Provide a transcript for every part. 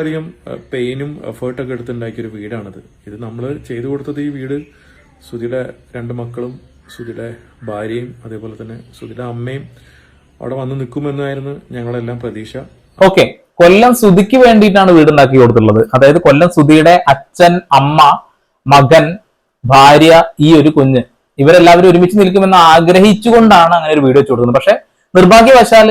അധികം പെയിനും എഫേർട്ടൊക്കെ എടുത്തുണ്ടാക്കിയ ഒരു വീടാണിത്. ഇത് നമ്മൾ ചെയ്തു കൊടുത്തത് ഈ വീട് സുധിയുടെ രണ്ട് മക്കളും സുധിയുടെ ഭാര്യയും അതേപോലെ തന്നെ സുധിയുടെ അമ്മയും അവിടെ വന്ന് നിൽക്കുമെന്നായിരുന്നു ഞങ്ങളെല്ലാം പ്രതീക്ഷ. ഓക്കെ കൊല്ലം സുധിക്ക് വേണ്ടിയിട്ടാണ് വീടുണ്ടാക്കി കൊടുത്തിട്ടുള്ളത്. അതായത് കൊല്ലം സുധിയുടെ അച്ഛൻ അമ്മ മകൻ ഭാര്യ ഈ ഒരു കുഞ്ഞ്. ഇവരെല്ലാവരും ഒരുമിച്ച് നിൽക്കുമെന്ന് ആഗ്രഹിച്ചുകൊണ്ടാണ് അങ്ങനെ ഒരു വീട് വെച്ചു കൊടുക്കുന്നത്. പക്ഷെ നിർഭാഗ്യവശാൽ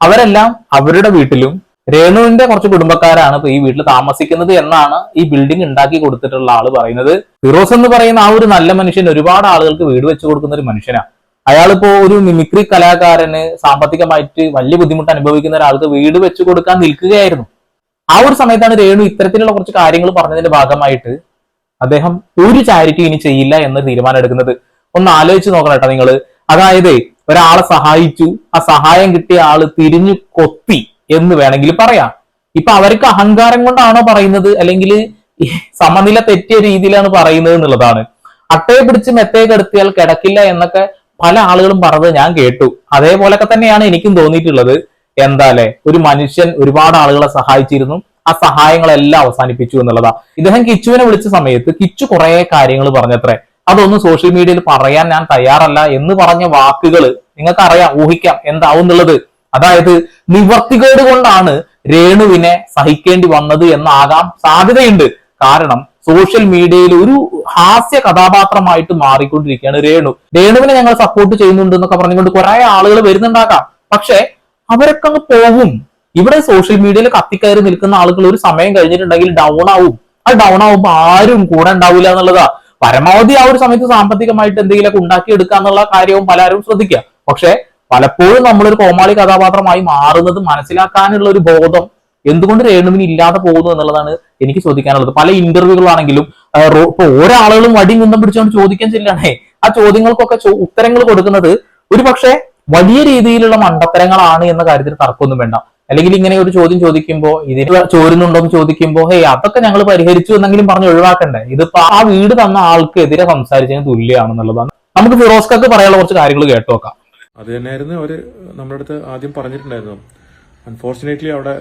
അവരെല്ലാം അവരുടെ വീട്ടിലും രേണുവിന്റെ കുറച്ച് കുടുംബക്കാരാണ് ഇപ്പൊ ഈ വീട്ടിൽ താമസിക്കുന്നത് എന്നാണ് ഈ ബിൽഡിംഗ് ഉണ്ടാക്കി കൊടുത്തിട്ടുള്ള ആൾ പറയുന്നത്. ഫിറോസ് എന്ന് പറയുന്ന ആ ഒരു നല്ല മനുഷ്യൻ ഒരുപാട് ആളുകൾക്ക് വീട് വെച്ചു കൊടുക്കുന്ന ഒരു മനുഷ്യനാണ്. അയാളിപ്പോ ഒരു മിമിക്രി കലാകാരന് സാമ്പത്തികമായിട്ട് വലിയ ബുദ്ധിമുട്ട് അനുഭവിക്കുന്ന ഒരാൾക്ക് വീട് വെച്ചു കൊടുക്കാൻ നിൽക്കുകയായിരുന്നു. ആ ഒരു സമയത്താണ് രേണു ഇത്തരത്തിലുള്ള കുറച്ച് കാര്യങ്ങൾ പറഞ്ഞതിന്റെ ഭാഗമായിട്ട് അദ്ദേഹം ഒരു ചാരിറ്റി ഇനി ചെയ്യില്ല എന്ന് തീരുമാനം എടുക്കുന്നത്. ഒന്ന് ആലോചിച്ച് നോക്കണം കേട്ടോ നിങ്ങൾ. അതായത് ഒരാളെ സഹായിച്ചു. ആ സഹായം കിട്ടിയ ആൾ തിരിഞ്ഞു കൊത്തി. എന്ന് വേണമെങ്കിൽ പറയാം. ഇപ്പൊ അവർക്ക് അഹങ്കാരം കൊണ്ടാണോ പറയുന്നത്? അല്ലെങ്കിൽ സമനില തെറ്റിയ രീതിയിലാണ് പറയുന്നത് എന്നുള്ളതാണ്. അട്ടയെ പിടിച്ച് മെത്തയെ കെടുത്തിയാൽ കിടക്കില്ല എന്നൊക്കെ പല ആളുകളും പറഞ്ഞത് ഞാൻ കേട്ടു. അതേപോലൊക്കെ തന്നെയാണ് എനിക്കും തോന്നിയിട്ടുള്ളത്. എന്താലേ ഒരു മനുഷ്യൻ ഒരുപാട് ആളുകളെ സഹായിച്ചിരുന്നു. ആ സഹായങ്ങളെല്ലാം അവസാനിപ്പിച്ചു എന്നുള്ളതാ. ഇദ്ദേഹം കിച്ചുവിനെ വിളിച്ച സമയത്ത് കിച്ചു കുറെ കാര്യങ്ങൾ പറഞ്ഞത്രേ. അതൊന്നും സോഷ്യൽ മീഡിയയിൽ പറയാൻ ഞാൻ തയ്യാറല്ല എന്ന് പറഞ്ഞ വാക്കുകൾ നിങ്ങൾക്ക് അറിയാം ഊഹിക്കാം എന്താവും എന്നുള്ളത് അതായത് നിവർത്തികേട് കൊണ്ടാണ് രേണുവിനെ സഹിക്കേണ്ടി വന്നത് എന്നാകാം സാധ്യതയുണ്ട്. കാരണം സോഷ്യൽ മീഡിയയിൽ ഒരു ഹാസ്യ കഥാപാത്രമായിട്ട് മാറിക്കൊണ്ടിരിക്കുകയാണ് രേണു. രേണുവിനെ ഞങ്ങൾ സപ്പോർട്ട് ചെയ്യുന്നുണ്ട് എന്നൊക്കെ പറഞ്ഞുകൊണ്ട് കുറെ ആളുകൾ വരുന്നുണ്ടാക്കാം പക്ഷെ അവരൊക്കെ അങ്ങ് പോകും. ഇവിടെ സോഷ്യൽ മീഡിയയിൽ കത്തിക്കയറി നിൽക്കുന്ന ആളുകൾ ഒരു സമയം കഴിഞ്ഞിട്ടുണ്ടെങ്കിൽ ഡൗൺ ആവും. ആ ഡൗൺ ആവുമ്പോൾ ആരും കൂടെ ഉണ്ടാവില്ല എന്നുള്ളതാ. പരമാവധി ആ ഒരു സമയത്ത് സാമ്പത്തികമായിട്ട് എന്തെങ്കിലുമൊക്കെ ഉണ്ടാക്കിയെടുക്കുക എന്നുള്ള കാര്യവും പലരും ശ്രദ്ധിക്കുക. പക്ഷെ പലപ്പോഴും നമ്മളൊരു കോമാളി കഥാപാത്രമായി മാറുന്നത് മനസ്സിലാക്കാനുള്ള ഒരു ബോധം എന്തുകൊണ്ട് രേണുവിന് ഇല്ലാതെ പോകുന്നു എന്നുള്ളതാണ് എനിക്ക് ചോദിക്കാനുള്ളത്. പല ഇന്റർവ്യൂകളാണെങ്കിലും ഇപ്പൊ ഒരാളുകളും വടി കുന്തം പിടിച്ചുകൊണ്ട് ചോദിക്കാൻ ചെല്ലാണേ ആ ചോദ്യങ്ങൾക്കൊക്കെ ഉത്തരങ്ങൾ കൊടുക്കുന്നത് ഒരു പക്ഷേ വലിയ രീതിയിലുള്ള മണ്ടത്തരങ്ങളാണ് എന്ന കാര്യത്തിൽ തർക്കമൊന്നും വേണ്ട. അല്ലെങ്കിൽ ഇങ്ങനെ ഒരു ചോദ്യം ചോദിക്കുമ്പോൾ ഇതിന് ചോരുന്നുണ്ടോ എന്ന് ചോദിക്കുമ്പോൾ ഹേ അതൊക്കെ ഞങ്ങൾ പരിഹരിച്ചു എന്നെങ്കിലും പറഞ്ഞ് ഒഴിവാക്കണ്ടേ? ഇതിപ്പോ ആ വീട് തന്ന ആൾക്ക് എതിരെ സംസാരിച്ചതിന് തുല്യമാണെന്നുള്ളതാണ്. നമുക്ക് ഫിറോസ്കക്ക് പറയാനുള്ള കുറച്ച് കാര്യങ്ങൾ കേട്ടു നോക്കാം. അത് തന്നെയായിരുന്നു അവർ നമ്മുടെ അടുത്ത് ആദ്യം പറഞ്ഞിട്ടുണ്ടായിരുന്നു. അൺഫോർച്ചുനേറ്റ്ലി അവിടെ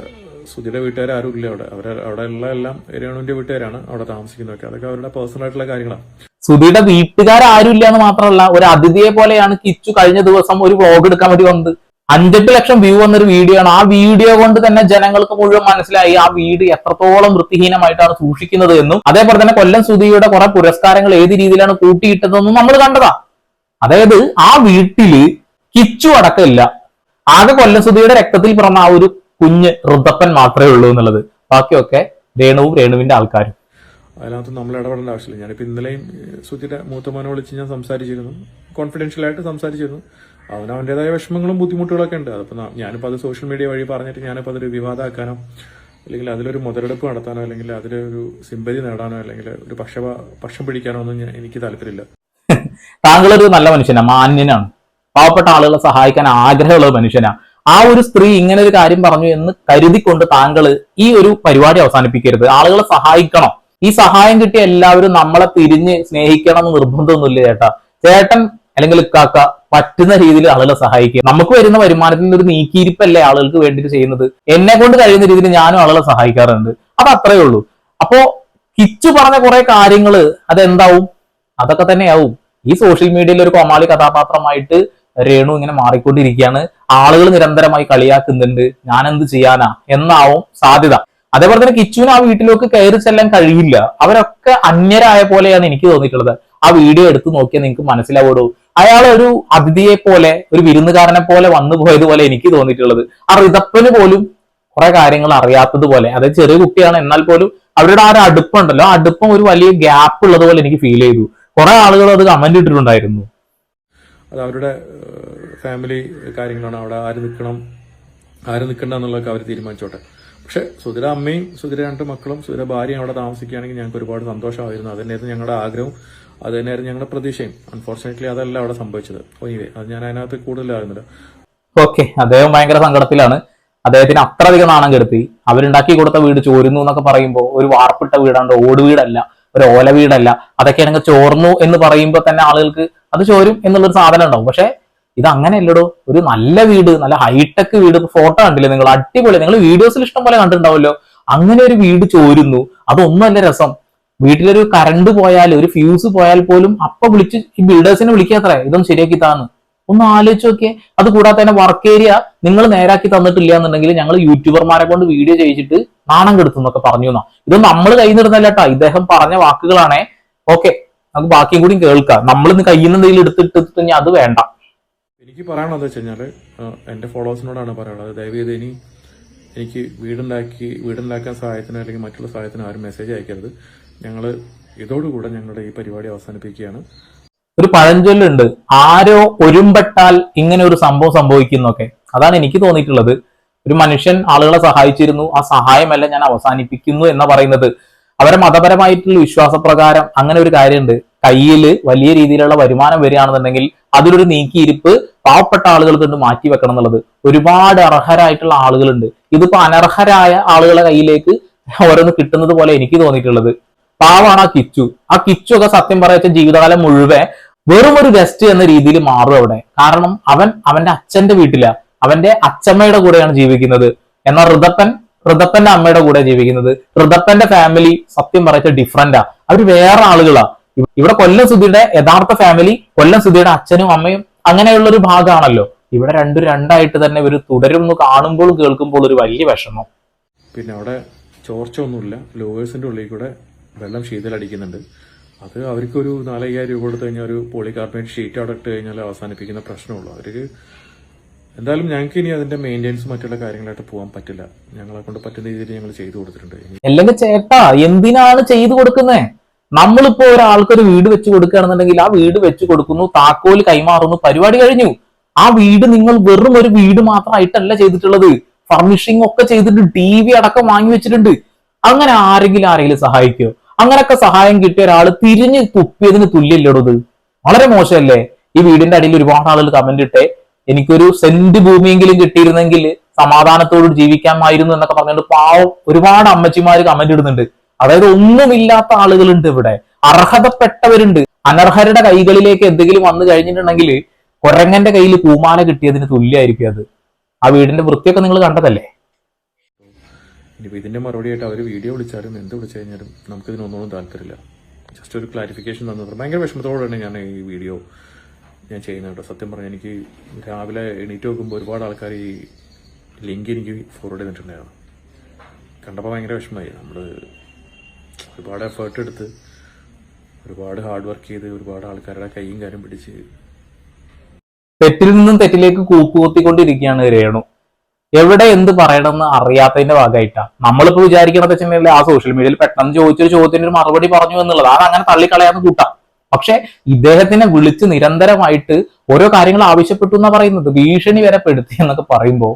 സുധിയുടെ വീട്ടുകാർ ആരും ഇല്ല അവിടെ. അവരെ അവിടെ ഉള്ള എല്ലാം രേണുവിന്റെ വീട്ടുകാരാണ് അവിടെ താമസിക്കുന്നതൊക്കെ. അതൊക്കെ അവരുടെ പേഴ്സണൽ ആയിട്ടുള്ള കാര്യങ്ങളാണ് സുധിയുടെ വീട്ടുകാരും ഇല്ല എന്ന് മാത്രമല്ല ഒരു അതിഥിയെ പോലെയാണ് കിച്ചു കഴിഞ്ഞ ദിവസം ഒരു വ്ലോഗ് എടുക്കാൻ വേണ്ടി വന്നത്. അഞ്ചെട്ട് ലക്ഷം വ്യൂ വന്നൊരു വീഡിയോ ആണ്. ആ വീഡിയോ കൊണ്ട് തന്നെ ജനങ്ങൾക്ക് മുഴുവൻ മനസ്സിലായി ആ വീട് എത്രത്തോളം വൃത്തിഹീനമായിട്ടാണ് സൂക്ഷിക്കുന്നത് എന്നും. അതേപോലെ തന്നെ കൊല്ലം സുധിയുടെ കുറെ പുരസ്കാരങ്ങൾ ഏത് രീതിയിലാണ് കൂട്ടിയിട്ടതെന്നും നമ്മൾ കണ്ടതാ. അതായത് ആ വീട്ടിൽ കിച്ചു അടക്കമില്ല. ആകെ കൊല്ലസുതിയുടെ രക്തത്തിൽ പിറന്ന ആ ഒരു കുഞ്ഞ് ഋതപ്പൻ മാത്രമേ ഉള്ളൂ എന്നുള്ളത്. ബാക്കിയൊക്കെ രേണുവും രേണുവിന്റെ ആൾക്കാരും. അതിനകത്ത് നമ്മൾ ഇടപെടേണ്ട ആവശ്യമില്ല. ഞാനിപ്പോൾ ഇന്നലെയും സുധിയുടെ മൂത്തമാനെ വിളിച്ച് ഞാൻ സംസാരിച്ചിരുന്നു. കോൺഫിഡൻഷ്യൽ ആയിട്ട് സംസാരിച്ചിരുന്നു. അവന് അവന്റെതായ വിഷമങ്ങളും ബുദ്ധിമുട്ടുകളൊക്കെ ഉണ്ട്. അതിപ്പോൾ ഞാനിപ്പോ ഞാനിപ്പോൾ അത് സോഷ്യൽ മീഡിയ വഴി പറഞ്ഞിട്ട് ഞാനിപ്പോൾ അതൊരു വിവാദമാക്കാനോ അല്ലെങ്കിൽ അതിലൊരു മുതലെടുപ്പ് നടത്താനോ അല്ലെങ്കിൽ അതിലൊരു സിമ്പതി നേടാനോ അല്ലെങ്കിൽ ഒരു പക്ഷ പക്ഷം പിടിക്കാനോ ഒന്നും എനിക്ക് താല്പര്യമില്ല. താങ്കളൊരു നല്ല മനുഷ്യനാണ് മാന്യനാണ്. പാവപ്പെട്ട ആളുകളെ സഹായിക്കാൻ ആഗ്രഹമുള്ള മനുഷ്യനാ. മനുഷ്യനാണ് ആ ഒരു സ്ത്രീ ഇങ്ങനെ ഒരു കാര്യം പറഞ്ഞു എന്ന് കരുതിക്കൊണ്ട് താങ്കൾ ഈ ഒരു പരിപാടി അവസാനിപ്പിക്കരുത്. ആളുകളെ സഹായിക്കണം. ഈ സഹായം കിട്ടിയ എല്ലാവരും നമ്മളെ തിരിഞ്ഞ് സ്നേഹിക്കണം എന്ന് നിർബന്ധമൊന്നുമില്ല ചേട്ടാ. ചേട്ടൻ അല്ലെങ്കിൽ കാക്ക പറ്റുന്ന രീതിയിൽ ആളുകളെ സഹായിക്കുക. നമുക്ക് വരുന്ന വരുമാനത്തിൽ ഒരു നീക്കിയിരിപ്പല്ലേ ആളുകൾക്ക് വേണ്ടിയിട്ട് ചെയ്യുന്നത്? എന്നെ കൊണ്ട് കഴിയുന്ന രീതിയിൽ ഞാനും ആളുകളെ സഹായിക്കാറുണ്ട്. അത് അത്രേ ഉള്ളൂ. അപ്പോ കിച്ചു പറഞ്ഞ കുറെ കാര്യങ്ങൾ അതെന്താവും? അതൊക്കെ തന്നെയാവും. ഈ സോഷ്യൽ മീഡിയയിൽ ഒരു കോമാളി കഥാപാത്രമായിട്ട് രേണു ഇങ്ങനെ മാറിക്കൊണ്ടിരിക്കുകയാണ്. ആളുകൾ നിരന്തരമായി കളിയാക്കുന്നുണ്ട്. ഞാൻ എന്ത് ചെയ്യാനാ? എന്നാവും സാധ്യത. അതേപോലെ തന്നെ കിച്ചുവിന് ആ വീട്ടിലേക്ക് കയറി ചെല്ലാൻ കഴിയില്ല. അവരൊക്കെ അന്യരായ പോലെയാണ് എനിക്ക് തോന്നിയിട്ടുള്ളത്. ആ വീഡിയോ എടുത്തു നോക്കിയാൽ നിങ്ങൾക്ക് മനസ്സിലാവുള്ളൂ. അയാൾ ഒരു അതിഥിയെ പോലെ ഒരു വിരുന്നുകാരനെ പോലെ വന്നു പോയതുപോലെ എനിക്ക് തോന്നിയിട്ടുള്ളത്. ആ റിതപ്പന് പോലും കുറെ കാര്യങ്ങൾ അറിയാത്തതുപോലെ അതായത് ചെറിയ കുട്ടിയാണ് എന്നാൽ പോലും അവരുടെ ആ ഒരു അടുപ്പുണ്ടല്ലോ. അടുപ്പം ഒരു വലിയ ഗ്യാപ്പ് ഉള്ളതുപോലെ എനിക്ക് ഫീൽ ചെയ്തു. കുറെ ആളുകൾ അത് കമന്റ് ഇട്ടിട്ടുണ്ടായിരുന്നു. അത് അവരുടെ ഫാമിലി കാര്യങ്ങളാണ് അവിടെ ആര് നിൽക്കണം ആര് നിൽക്കണ്ട എന്നുള്ളതൊക്കെ അവർ തീരുമാനിച്ചോട്ടെ. പക്ഷെ സുധിര അമ്മയും സുധിര രണ്ട് മക്കളും സുധിര ഭാര്യയും അവിടെ താമസിക്കുകയാണെങ്കിൽ ഞങ്ങൾക്ക് ഒരുപാട് സന്തോഷമായിരുന്നു. അത് തന്നെയായിരുന്നു ഞങ്ങളുടെ ആഗ്രഹവും അത് തന്നെയായിരുന്നു ഞങ്ങളുടെ പ്രതീക്ഷയും. അൺഫോർച്ചുനേറ്റ്ലി അതല്ല അവിടെ സംഭവിച്ചത്. ഒനിവേ അത് ഞാൻ അതിനകത്ത് കൂടുതലാകുന്നില്ല ഓക്കെ അദ്ദേഹം ഭയങ്കര സങ്കടത്തിലാണ്. അദ്ദേഹത്തിന് അത്ര അധികം നാണം കെടുത്തി. അവരുണ്ടാക്കി കൊടുത്ത വീട് ചോരുന്നു എന്നൊക്കെ പറയുമ്പോൾ ഒരു വാർപ്പിട്ട വീടാണ്ട് ഓട് വീടല്ല ഒരു ഓല വീടല്ല അതൊക്കെ അതൊക്കെയാണെങ്കിൽ ചോർന്നു എന്ന് പറയുമ്പോൾ തന്നെ ആളുകൾക്ക് അത് ചോരും എന്നുള്ളൊരു സാധനം ഉണ്ടാവും. പക്ഷെ ഇത് അങ്ങനെയല്ലടോ ഒരു നല്ല വീട് നല്ല ഹൈടെക് വീട്. ഫോട്ടോ കണ്ടില്ലേ നിങ്ങൾ? അടിപൊളി. നിങ്ങൾ വീഡിയോസിൽ ഇഷ്ടം പോലെ കണ്ടിട്ടുണ്ടാവുമല്ലോ. അങ്ങനെ ഒരു വീട് ചോരുന്നു. അതൊന്നുമല്ല രസം. വീട്ടിലൊരു കറണ്ട് പോയാൽ ഒരു ഫ്യൂസ് പോയാൽ പോലും അപ്പൊ വിളിച്ച് ഈ ബിൽഡേഴ്സിനെ വിളിക്കാത്രേ ഇതൊന്നും ശരിയാക്കി താന്ന്. ഒന്ന് ആലോചിച്ച് നോക്കിയേ. അത് കൂടാതെ തന്നെ വർക്ക് ഏരിയ നിങ്ങൾ നേരാക്കി തന്നിട്ടില്ല എന്നുണ്ടെങ്കിൽ ഞങ്ങൾ യൂട്യൂബർമാരെ കൊണ്ട് വീഡിയോ ചെയ്യിച്ചിട്ട് നാണം കെടുത്തുന്നൊക്കെ പറഞ്ഞു എന്നാ ഇത് നമ്മൾ കൈ കേട്ടോ ഇദ്ദേഹം പറഞ്ഞ വാക്കുകളാണേ. ഓക്കെ നമുക്ക് ബാക്കിയും കൂടി കേൾക്കാം. നമ്മൾ ഇന്ന് കയ്യിൽ നിന്ന് എന്തെങ്കിലും എടുത്തിട്ട് ഇനി അത് വേണ്ട. എനിക്ക് പറയണത് വെച്ച് കഴിഞ്ഞാൽ എന്റെ ഫോളോവേഴ്സിനോടാണ് പറയുന്നത് ദയവീത ഇനി എനിക്ക് വീടുണ്ടാക്കി വീടുണ്ടാക്കാൻ സഹായത്തിനോ അല്ലെങ്കിൽ മറ്റുള്ള സഹായത്തിനോ ആരും മെസ്സേജ് അയക്കരുത്. ഞങ്ങൾ ഇതോടുകൂടെ ഞങ്ങളുടെ ഈ പരിപാടി അവസാനിപ്പിക്കുകയാണ്. ഒരു പഴഞ്ചൊല്ലുണ്ട്. ആരോ ഒരുമ്പെട്ടാൽ ഇങ്ങനെ ഒരു സംഭവം സംഭവിക്കുന്നൊക്കെ. അതാണ് എനിക്ക് തോന്നിയിട്ടുള്ളത്. ഒരു മനുഷ്യൻ ആളുകളെ സഹായിച്ചിരുന്നു. ആ സഹായമല്ല ഞാൻ അവസാനിപ്പിക്കുന്നു എന്ന് പറയുന്നത്. അവരെ മതപരമായിട്ടുള്ള വിശ്വാസപ്രകാരം അങ്ങനെ ഒരു കാര്യമുണ്ട്. കയ്യിൽ വലിയ രീതിയിലുള്ള വരുമാനം വരികയാണെന്നുണ്ടെങ്കിൽ അതിലൊരു നീക്കിയിരിപ്പ് പാവപ്പെട്ട ആളുകൾക്ക് കൊണ്ട് മാറ്റി വെക്കണം എന്നുള്ളത്. ഒരുപാട് അർഹരായിട്ടുള്ള ആളുകളുണ്ട്. ഇതിപ്പോ അനർഹരായ ആളുകളെ കയ്യിലേക്ക് ഓരോന്ന് കിട്ടുന്നത് പോലെ എനിക്ക് തോന്നിയിട്ടുള്ളത്. പാവാണ് ആ കിച്ചു. ആ കിച്ചു ഒക്കെ സത്യം പറയച്ച ജീവിതകാലം മുഴുവൻ വെറും ഒരു ഗസ്റ്റ് എന്ന രീതിയിൽ മാറും അവിടെ. കാരണം അവൻ അവന്റെ അച്ഛന്റെ വീട്ടില. അവന്റെ അച്ഛമ്മയുടെ കൂടെയാണ് ജീവിക്കുന്നത്. എന്നാൽ ഋതപ്പൻ ഋതപ്പന്റെ അമ്മയുടെ കൂടെ ജീവിക്കുന്നത്. ഋതപ്പന്റെ ഫാമിലി സത്യം പറയച്ച ഡിഫറെന്റാ അവർ വേറെ ആളുകളാ. ഇവിടെ കൊല്ലം സുധിയുടെ യഥാർത്ഥ ഫാമിലി കൊല്ലം സുധിയുടെ അച്ഛനും അമ്മയും അങ്ങനെയുള്ള ഒരു ഭാഗമാണല്ലോ ഇവിടെ രണ്ടും രണ്ടായിട്ട് തന്നെ ഇവർ തുടരുന്നു കാണുമ്പോൾ കേൾക്കുമ്പോൾ ഒരു വലിയ വിഷമം. പിന്നെ അവിടെ ചോർച്ച ഒന്നുമില്ല ലോവേഴ്സിന്റെ ഉള്ളിൽ കൂടെ വെള്ളം ശീതലടിക്കുന്നുണ്ട്. അത് അവർക്കൊരു നാലയ്യായിരം രൂപ കൊടുത്തു കഴിഞ്ഞാൽ ഒരു പോളികാർബണേറ്റ് ഷീറ്റ് അവിടെ ഇട്ട് കഴിഞ്ഞാൽ അവസാനിപ്പിക്കുന്ന പ്രശ്നമുള്ളൂ. അവർക്ക് എന്തായാലും ഞങ്ങൾക്ക് ഇനി അതിന്റെ മെയിന്റെനൻസ് മറ്റുള്ള കാര്യങ്ങളായിട്ട് പോകാൻ പറ്റില്ല. ഞങ്ങളെ കൊണ്ട് പറ്റുന്ന രീതിയിൽ ഞങ്ങൾ ചെയ്തു കൊടുത്തിട്ടുണ്ട്. അല്ലെങ്കിൽ ചേട്ടാ എന്തിനാണ് ചെയ്തു കൊടുക്കുന്നേ? നമ്മളിപ്പോ ഒരാൾക്ക് ഒരു വീട് വെച്ച് കൊടുക്കുകയാണെന്നുണ്ടെങ്കിൽ ആ വീട് വെച്ച് കൊടുക്കുന്നു താക്കോൽ കൈമാറുന്നു പരിപാടി കഴിഞ്ഞു. ആ വീട് നിങ്ങൾ വെറും ഒരു വീട് മാത്രമായിട്ടല്ല ചെയ്തിട്ടുള്ളത്. ഫർണിഷിംഗ് ഒക്കെ ചെയ്തിട്ട് ടി വി അടക്കം വാങ്ങി വെച്ചിട്ടുണ്ട്. അങ്ങനെ ആരെങ്കിലും ആരെങ്കിലും സഹായിക്കോ? അങ്ങനൊക്കെ സഹായം കിട്ടിയ ഒരാൾ തിരിഞ്ഞ് തുപ്പിയതിന് തുല്യല്ലേടോ ഇത്? വളരെ മോശമല്ലേ? ഈ വീടിന്റെ അടിയിൽ ഒരുപാട് ആളുകൾ കമന്റ് ഇട്ടേ. എനിക്കൊരു സെന്റ് ഭൂമിയെങ്കിലും കിട്ടിയിരുന്നെങ്കിൽ സമാധാനത്തോട് ജീവിക്കാമായിരുന്നു എന്നൊക്കെ പറഞ്ഞുകൊണ്ട് പാവം ഒരുപാട് അമ്മച്ചിമാര് കമന്റ് ഇടുന്നുണ്ട്. അതായത് ഒന്നുമില്ലാത്ത ആളുകളുണ്ട് ഇവിടെ. അർഹതപ്പെട്ടവരുണ്ട്. അനർഹരുടെ കൈകളിലേക്ക് എന്തെങ്കിലും വന്നു കഴിഞ്ഞിട്ടുണ്ടെങ്കിൽ കൊരങ്ങന്റെ കയ്യിൽ പൂമാല കിട്ടിയതിന് തുല്യമായിരിക്കും അത്. ആ വീടിന്റെ വൃത്തിയൊക്കെ നിങ്ങൾ കണ്ടതല്ലേ? ഇനിയിപ്പോൾ ഇതിന്റെ മറുപടിയായിട്ട് അവർ വീഡിയോ വിളിച്ചാലും എന്ത് വിളിച്ചു കഴിഞ്ഞാലും നമുക്ക് ഇതിനൊന്നും താല്പര്യമില്ല. ജസ്റ്റ് ഒരു ക്ലാരിഫിക്കേഷൻ തന്നത് ഭയങ്കര വിഷമത്തോടെയാണ് ഞാൻ ഈ വീഡിയോ ഞാൻ ചെയ്യുന്നത് കേട്ടോ സത്യം പറഞ്ഞാൽ എനിക്ക് രാവിലെ എണീറ്റ് നോക്കുമ്പോൾ ഒരുപാട് ആൾക്കാർ ഈ ലിങ്ക് എനിക്ക് ഫോർവേഡ് ചെയ്തിട്ടുണ്ടായിരുന്നു. കണ്ടപ്പോൾ ഭയങ്കര വിഷമമായി. നമ്മൾ ഒരുപാട് എഫേർട്ട് എടുത്ത് ഒരുപാട് ഹാർഡ് വർക്ക് ചെയ്ത് ഒരുപാട് ആൾക്കാരുടെ കൈയും കാര്യം പിടിച്ച് തെറ്റിൽ നിന്നും തെറ്റിലേക്ക് കൂപ്പുകൊത്തിക്കൊണ്ടിരിക്കുകയാണ് രേണു. എവിടെ എന്ത് പറയണമെന്ന് അറിയാത്തതിന്റെ ഭാഗമായിട്ടാണ് നമ്മളിപ്പോ വിചാരിക്കണത് വെച്ചിട്ടുണ്ടെങ്കിൽ ആ സോഷ്യൽ മീഡിയയിൽ പെട്ടെന്ന് ചോദിച്ചൊരു ചോദ്യത്തിന് ഒരു മറുപടി പറഞ്ഞു എന്നുള്ളത്. അത് അങ്ങനെ തള്ളിക്കളയാന്ന് കൂട്ടാം. പക്ഷെ ഇദ്ദേഹത്തിനെ വിളിച്ച് നിരന്തരമായിട്ട് ഓരോ കാര്യങ്ങൾ ആവശ്യപ്പെട്ടു എന്നാ പറയുന്നത്. ഭീഷണി വരെ പെടുത്തി എന്നൊക്കെ പറയുമ്പോൾ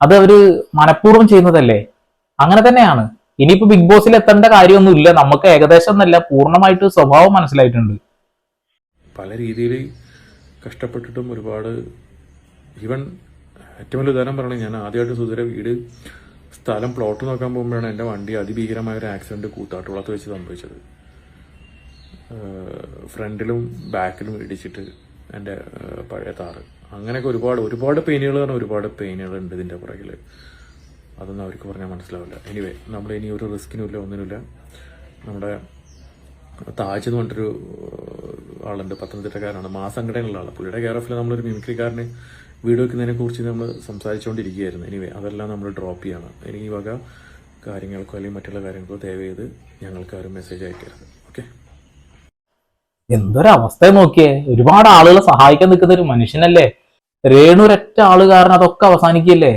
അത് അവർ മനഃപൂർവം ചെയ്യുന്നതല്ലേ? അങ്ങനെ തന്നെയാണ്. ഇനിയിപ്പോ ബിഗ് ബോസിൽ എത്തേണ്ട കാര്യമൊന്നും ഇല്ല. നമുക്ക് ഏകദേശം എന്നല്ല പൂർണമായിട്ട് സ്വഭാവം മനസ്സിലായിട്ടുണ്ട്. പല രീതിയിൽ കഷ്ടപ്പെട്ടിട്ടും ഒരുപാട് ഈവൻ ഏറ്റവും വലിയ ഉദാഹരണം പറയണേ ഞാൻ ആദ്യമായിട്ട് സുധീര വീട് സ്ഥലം പ്ലോട്ട് നോക്കാൻ പോകുമ്പോഴാണ് എന്റെ വണ്ടി അതിഭീകരമായ ഒരു ആക്സിഡന്റ് കൂത്താട്ടുകുളത്ത് വെച്ച് സംഭവിച്ചത്. ഫ്രണ്ടിലും ബാക്കിലും ഇടിച്ചിട്ട് എന്റെ പഴയ താറ് അങ്ങനെയൊക്കെ ഒരുപാട് ഒരുപാട് പെയിനുകൾ പറഞ്ഞാൽ ഒരുപാട് പെയിനുകൾ ഉണ്ട് ഇതിന്റെ പുറകിൽ അതൊന്നും അവർക്ക് പറഞ്ഞാൽ മനസ്സിലാവില്ല. എനിവേ നമ്മൾ ഇനി ഒരു റിസ്കിനുമില്ല ഒന്നിനുമില്ല. നമ്മുടെ താജ് എന്ന് പറഞ്ഞിട്ടൊരു ആളുണ്ട് പത്തനംതിട്ടക്കാരനാണ്. മാസംഘടനയുള്ള ആളാണ് പുള്ളിയുടെ കെയർ ഓഫിൽ നമ്മളൊരു മിമിക്രിക്കാരന് വീട് വെക്കുന്നതിനെ കുറിച്ച് നമ്മൾ സംസാരിച്ചുകൊണ്ടിരിക്കുകയായിരുന്നു എനിവേ അതെല്ലാം നമ്മൾ ഡ്രോപ്പ് ചെയ്യണം. എനിക്ക് വക കാര്യങ്ങൾക്കോ അല്ലെങ്കിൽ മറ്റുള്ള കാര്യങ്ങൾക്കോ ദയവ് ചെയ്ത് ഞങ്ങൾക്ക് ആരും മെസ്സേജ് അയക്കരുത്. എന്തൊരവസ്ഥ നോക്കിയേ? ഒരുപാട് ആളുകളെ സഹായിക്കാൻ നിൽക്കുന്ന ഒരു മനുഷ്യനല്ലേ? രേണുരറ്റ ആൾ കാരണം അതൊക്കെ അവസാനിക്കില്ലേ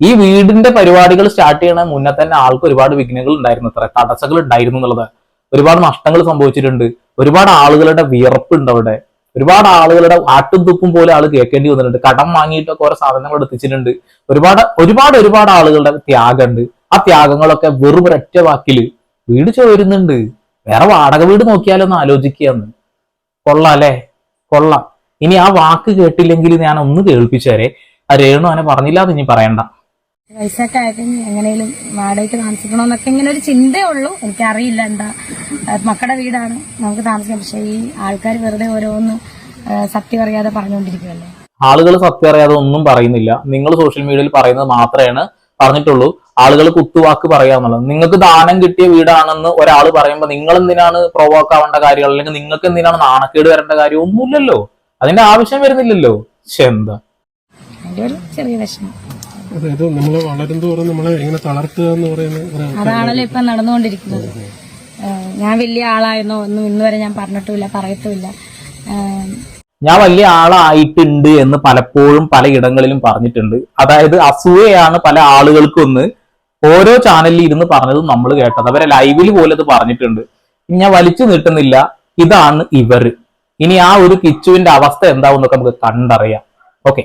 ഈ വീടിന്റെ പരിപാടികൾ സ്റ്റാർട്ട് ചെയ്യണ മുന്നേ തന്നെ ആൾക്ക് ഒരുപാട് വിഘ്നങ്ങൾ ഉണ്ടായിരുന്നു അത്ര. തടസ്സങ്ങൾ ഉണ്ടായിരുന്നു എന്നുള്ളത്. ഒരുപാട് നഷ്ടങ്ങൾ സംഭവിച്ചിട്ടുണ്ട്. ഒരുപാട് ആളുകളുടെ വിയർപ്പുണ്ട് അവിടെ. ഒരുപാട് ആളുകളുടെ ആട്ടും തുപ്പും പോലെ ആൾ കേൾക്കേണ്ടി വന്നിട്ടുണ്ട്. കടം വാങ്ങിയിട്ടൊക്കെ ഓരോ സാധനങ്ങൾ എടുത്തിച്ചിട്ടുണ്ട്. ഒരുപാട് ഒരുപാട് ഒരുപാട് ആളുകളുടെ ത്യാഗമുണ്ട് ആ ത്യാഗങ്ങളൊക്കെ വെറും ഒരൊറ്റ വാക്കിൽ വീട് ചോരുന്നുണ്ട്. വേറെ വാടക വീട് നോക്കിയാലൊന്ന് ആലോചിക്കുകയെന്ന് കൊള്ളാം അല്ലേ കൊള്ളാം. ഇനി ആ വാക്ക് കേട്ടില്ലെങ്കിൽ ഞാൻ ഒന്ന് കേൾപ്പിച്ചേരെ ആ രേണു അവനെ പറഞ്ഞില്ല അത് ഇനി പറയണ്ട. പൈസയൊക്കെ ആയിട്ട് എങ്ങനെയും വാടകയ്ക്ക് താമസിക്കണമെന്നൊക്കെ ഇങ്ങനെ ഒരു ചിന്തയുള്ളൂ. എനിക്കറിയില്ല എന്താ മക്കളുടെ വീടാണ് നമുക്ക് താമസിക്കാം പക്ഷെ ഈ ആൾക്കാർ വെറുതെ ഓരോന്ന് സത്യം അറിയാതെ പറഞ്ഞുകൊണ്ടിരിക്കുകയല്ലേ ആളുകൾ സത്യം അറിയാതെ ഒന്നും പറയുന്നില്ല. നിങ്ങൾ സോഷ്യൽ മീഡിയയിൽ പറയുന്നത് മാത്രമേ പറഞ്ഞിട്ടുള്ളൂ. ആളുകൾ കുത്തുവാക്ക് പറയാന്നുള്ളത് നിങ്ങൾക്ക് ദാനം കിട്ടിയ വീടാണെന്ന് ഒരാൾ പറയുമ്പോൾ നിങ്ങൾ എന്തിനാണ് പ്രൊവോക്ക് ആവേണ്ട കാര്യങ്ങൾ അല്ലെങ്കിൽ നിങ്ങൾക്ക് എന്തിനാണ് നാണക്കേട് വരേണ്ട കാര്യം? ഒന്നുമില്ലല്ലോ. അതിന്റെ ആവശ്യം വരുന്നില്ലല്ലോ. പക്ഷെ എന്താ? ചെറിയ വിഷമം. അതായത് നമ്മൾ വളരുന്തോറും നമ്മളെ ഇങ്ങനെ തളർത്തുക എന്ന് അതാണല്ലോ ഇപ്പൊ നടന്നുകൊണ്ടിരിക്കുന്നത്. ഞാൻ വലിയ ആളായിരുന്നോ. ഒന്നും ഇന്ന് വരെ ഞാൻ പറഞ്ഞിട്ടില്ല പറയത്തുമില്ല. ഞാൻ വലിയ ആളായിട്ടുണ്ട് എന്ന് പലപ്പോഴും പല ഇടങ്ങളിലും പറഞ്ഞിട്ടുണ്ട്. അതായത് അസൂയയാണ് പല ആളുകൾക്കൊന്ന് ഓരോ ചാനലിൽ ഇരുന്ന് പറഞ്ഞത് നമ്മൾ കേട്ടത്. അവരെ ലൈവിൽ പോലും അത് പറഞ്ഞിട്ടുണ്ട്. ഞാൻ വലിച്ചു നീട്ടുന്നില്ല. ഇതാണ് ഇവർ ഇനി ആ ഒരു കിച്ചുവിന്റെ അവസ്ഥ എന്താവും എന്നൊക്കെ നമുക്ക് കണ്ടറിയാം. ഓക്കെ